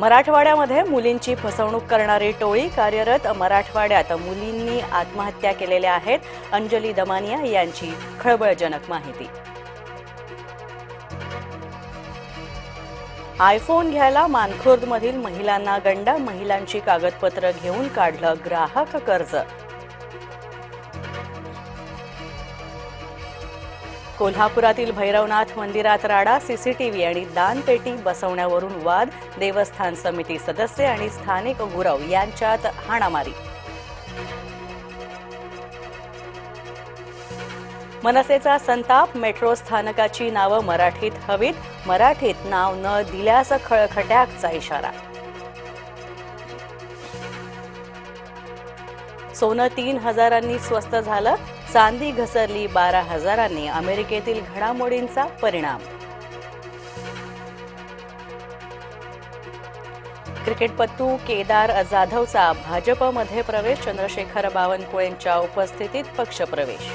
मराठवाड्यामध्ये मुलींची फसवणूक करणारी टोळी कार्यरत मराठवाड्यात मुलींनी आत्महत्या केलेल्या आहेत. अंजली दमानिया यांची खळबळजनक माहिती. आयफोन घ्यायला मानखुर्दमधील महिलांना गंडा महिलांची कागदपत्र घेऊन काढलं ग्राहक कर्ज. कोल्हापुरातील भैरवनाथ मंदिरात राडा सीसीटीव्ही आणि दानपेटी बसवण्यावरून वाद देवस्थान समिती सदस्य आणि स्थानिक गुरव यांच्यात हाणामारी. मनसेचा संताप मेट्रो स्थानकाची नावं मराठीत हवीत मराठीत नाव न दिल्यास खळखट्याकचा इशारा. सोनं तीन हजारांनी स्वस्त झालं चांदी घसरली बारा हजारांनी अमेरिकेतील घडामोडींचा परिणाम. क्रिकेटपटू केदार जाधवचा भाजपमध्ये प्रवेश चंद्रशेखर बावनकुळेंच्या उपस्थितीत पक्षप्रवेश.